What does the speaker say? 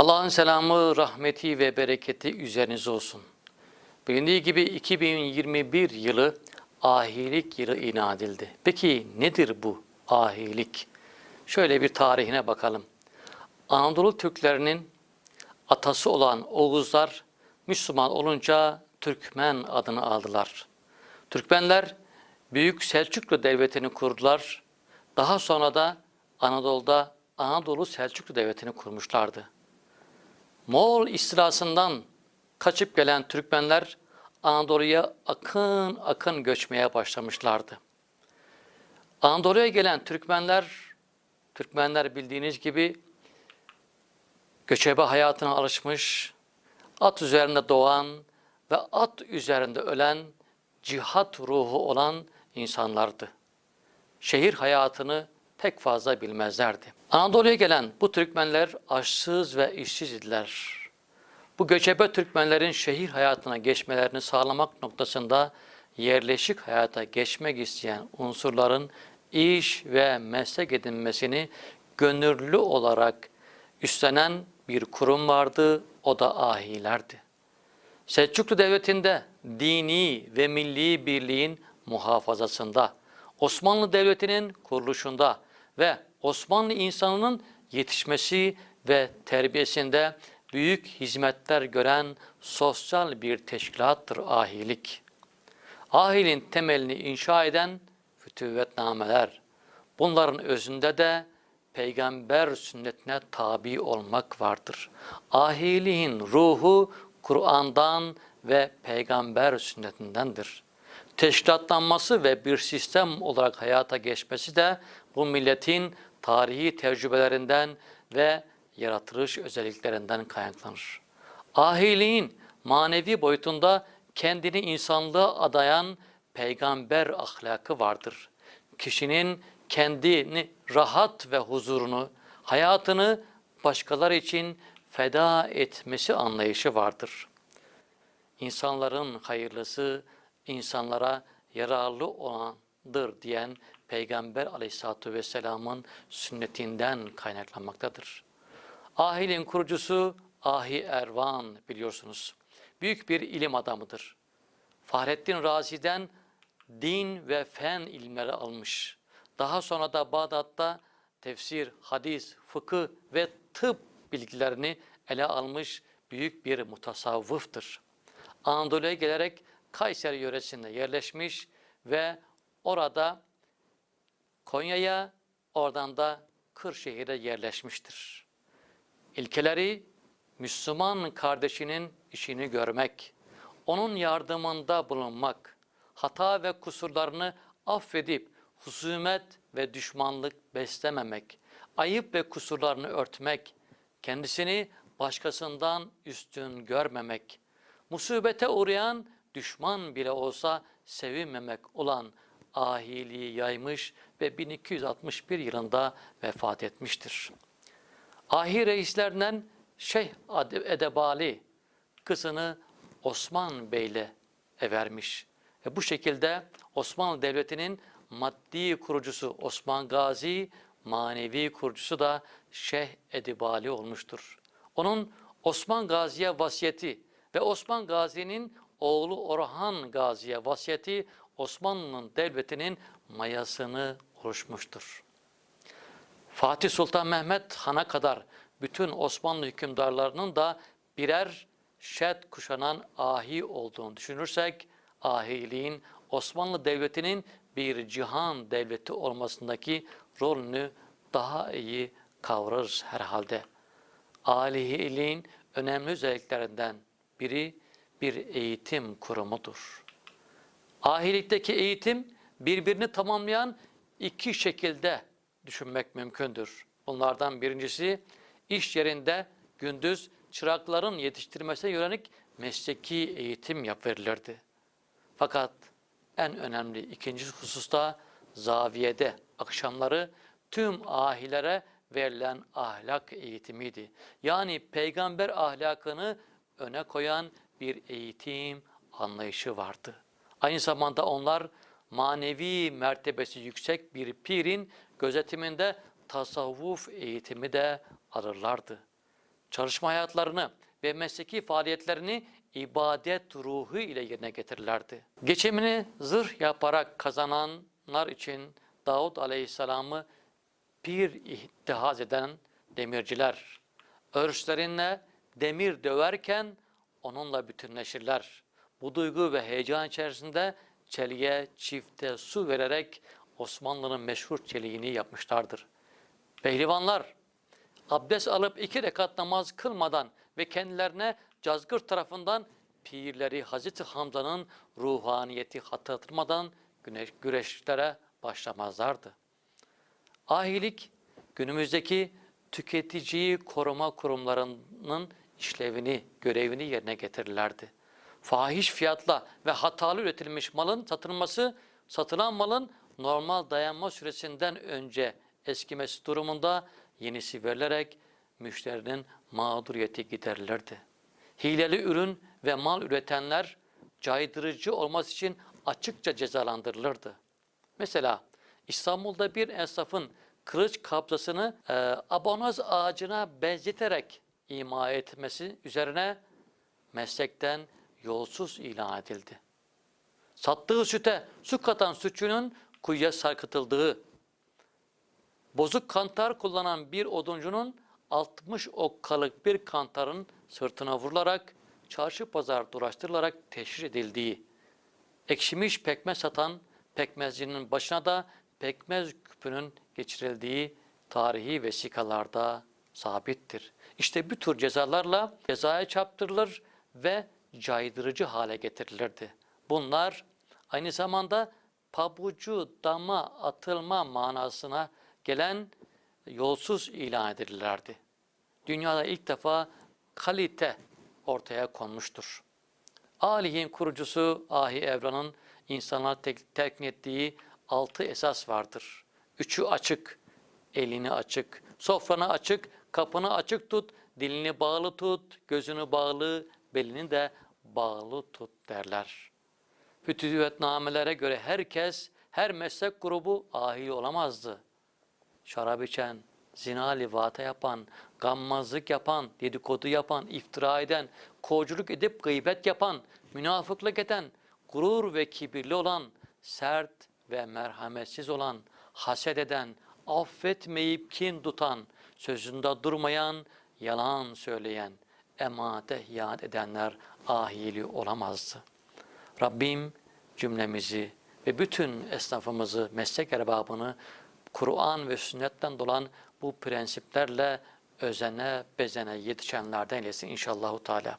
Allah'ın selamı, rahmeti ve bereketi üzerinize olsun. Bilindiği gibi 2021 yılı ahilik yılı ilan edildi. Peki nedir bu ahilik? Şöyle bir tarihine bakalım. Anadolu Türklerinin atası olan Oğuzlar Müslüman olunca Türkmen adını aldılar. Türkmenler Büyük Selçuklu Devleti'ni kurdular. Daha sonra da Anadolu'da Anadolu Selçuklu Devleti'ni kurmuşlardı. Moğol istilasından kaçıp gelen Türkmenler Anadolu'ya akın akın göçmeye başlamışlardı. Anadolu'ya gelen Türkmenler, Türkmenler bildiğiniz gibi göçebe hayatına alışmış, at üzerinde doğan ve at üzerinde ölen cihat ruhu olan insanlardı. Şehir hayatını pek fazla bilmezlerdi. Anadolu'ya gelen bu Türkmenler açsız ve işsiz idiler. Bu göçebe Türkmenlerin şehir hayatına geçmelerini sağlamak noktasında yerleşik hayata geçmek isteyen unsurların iş ve meslek edinmesini gönüllü olarak üstlenen bir kurum vardı, o da ahilerdi. Selçuklu Devleti'nde dini ve milli birliğin muhafazasında, Osmanlı Devleti'nin kuruluşunda ve Osmanlı insanının yetişmesi ve terbiyesinde büyük hizmetler gören sosyal bir teşkilattır ahilik. Ahilin temelini inşa eden fütüvvetnameler. Bunların özünde de peygamber sünnetine tabi olmak vardır. Ahiliğin ruhu Kur'an'dan ve peygamber sünnetindendir. Teşkilatlanması ve bir sistem olarak hayata geçmesi de bu milletin tarihi tecrübelerinden ve yaratılış özelliklerinden kaynaklanır. Ahiliğin manevi boyutunda kendini insanlığa adayan peygamber ahlakı vardır. Kişinin kendini rahat ve huzurunu, hayatını başkaları için feda etmesi anlayışı vardır. İnsanların hayırlısı insanlara yararlı olandır diyen Peygamber aleyhissalatü vesselamın sünnetinden kaynaklanmaktadır. Ahil'in kurucusu Ahi Ervan biliyorsunuz. Büyük bir ilim adamıdır. Fahrettin Razi'den din ve fen ilimleri almış. Daha sonra da Bağdat'ta tefsir, hadis, fıkıh ve tıp bilgilerini ele almış büyük bir mutasavvıftır. Anadolu'ya gelerek Kayseri yöresinde yerleşmiş ve orada Konya'ya, oradan da Kırşehir'e yerleşmiştir. İlkeleri Müslüman kardeşinin işini görmek, onun yardımında bulunmak, hata ve kusurlarını affedip husumet ve düşmanlık beslememek, ayıp ve kusurlarını örtmek, kendisini başkasından üstün görmemek, musibete uğrayan düşman bile olsa sevinmemek olan ahiliği yaymış ve 1261 yılında vefat etmiştir. Ahi reislerinden Şeyh Edebali kızını Osman Bey'le vermiş. Ve bu şekilde Osmanlı Devleti'nin maddi kurucusu Osman Gazi, manevi kurucusu da Şeyh Edibali olmuştur. Onun Osman Gazi'ye vasiyeti ve Osman Gazi'nin oğlu Orhan Gazi'ye vasiyeti Osmanlı'nın devletinin mayasını oluşmuştur. Fatih Sultan Mehmet Han'a kadar bütün Osmanlı hükümdarlarının da birer şet kuşanan ahi olduğunu düşünürsek, ahiliğin Osmanlı Devleti'nin bir cihan devleti olmasındaki rolünü daha iyi kavrarız herhalde. Ahiliğin önemli özelliklerinden biri bir eğitim kurumudur. Ahilikteki eğitim birbirini tamamlayan iki şekilde düşünmek mümkündür. Bunlardan birincisi iş yerinde gündüz çırakların yetiştirmesine yönelik mesleki eğitim yap verilirdi. Fakat en önemli ikinci hususta zaviyede akşamları tüm ahilere verilen ahlak eğitimiydi. Yani peygamber ahlakını öne koyan bir eğitim anlayışı vardı. Aynı zamanda onlar manevi mertebesi yüksek bir pirin gözetiminde tasavvuf eğitimi de alırlardı. çalışma hayatlarını ve mesleki faaliyetlerini ibadet ruhu ile yerine getirirlerdi. Geçimini zırh yaparak kazananlar için Davud Aleyhisselam'ı pir ihtihaz eden demirciler, örslerinle demir döverken onunla bütünleşirler. Bu duygu ve heyecan içerisinde çeliğe, çifte su vererek Osmanlı'nın meşhur çeliğini yapmışlardır. Pehlivanlar abdest alıp iki rekat namaz kılmadan ve kendilerine cazgır tarafından pirleri Hazreti Hamza'nın ruhaniyeti hatırlatmadan güneş, güreşlere başlamazlardı. Ahilik günümüzdeki tüketiciyi koruma kurumlarının işlevini, görevini yerine getirirlerdi. Fahiş fiyatla ve hatalı üretilmiş malın satılması, satılan malın normal dayanma süresinden önce eskimesi durumunda yenisi verilerek müşterinin mağduriyeti giderilirdi. Hileli ürün ve mal üretenler caydırıcı olması için açıkça cezalandırılırdı. Mesela İstanbul'da bir esnafın kılıç kabzasını e, abonoz ağacına benzeterek ima etmesi üzerine meslekten yolsuz ilan edildi. Sattığı süte su katan sütçünün kuyuya sarkıtıldığı, bozuk kantar kullanan bir oduncunun 60 okkalık bir kantarın sırtına vurularak çarşı pazar dolaştırılarak teşhir edildiği, ekşimiş pekmez satan pekmezcinin başına da pekmez küpünün geçirildiği tarihi vesikalarda sabittir. İşte bu tür cezalarla cezaya çarptırılır ve caydırıcı hale getirilirdi. Bunlar aynı zamanda pabucu dama atılma manasına gelen yolsuz ilan edilirlerdi. Dünyada ilk defa kalite ortaya konmuştur. Alihin kurucusu Ahi Evran'ın insana tek, telkin ettiği altı esas vardır. Üçü açık, elini açık, sofranı açık, kapını açık tut, dilini bağlı tut, gözünü bağlı, belini de bağlı tut derler. Fütüvvetnamelere göre herkes, her meslek grubu ahil olamazdı. Şarap içen, zina livata yapan, gammazlık yapan, dedikodu yapan, iftira eden, kovuculuk edip gıybet yapan, münafıklık eden, gurur ve kibirli olan, sert ve merhametsiz olan, haset eden, affetmeyip kin tutan, sözünde durmayan, yalan söyleyen, emate ihanet edenler ahili olamazdı. Rabbim cümlemizi ve bütün esnafımızı, meslek erbabını Kur'an ve sünnetten dolan bu prensiplerle özene bezene yetişenlerden eylesin inşallahu teala.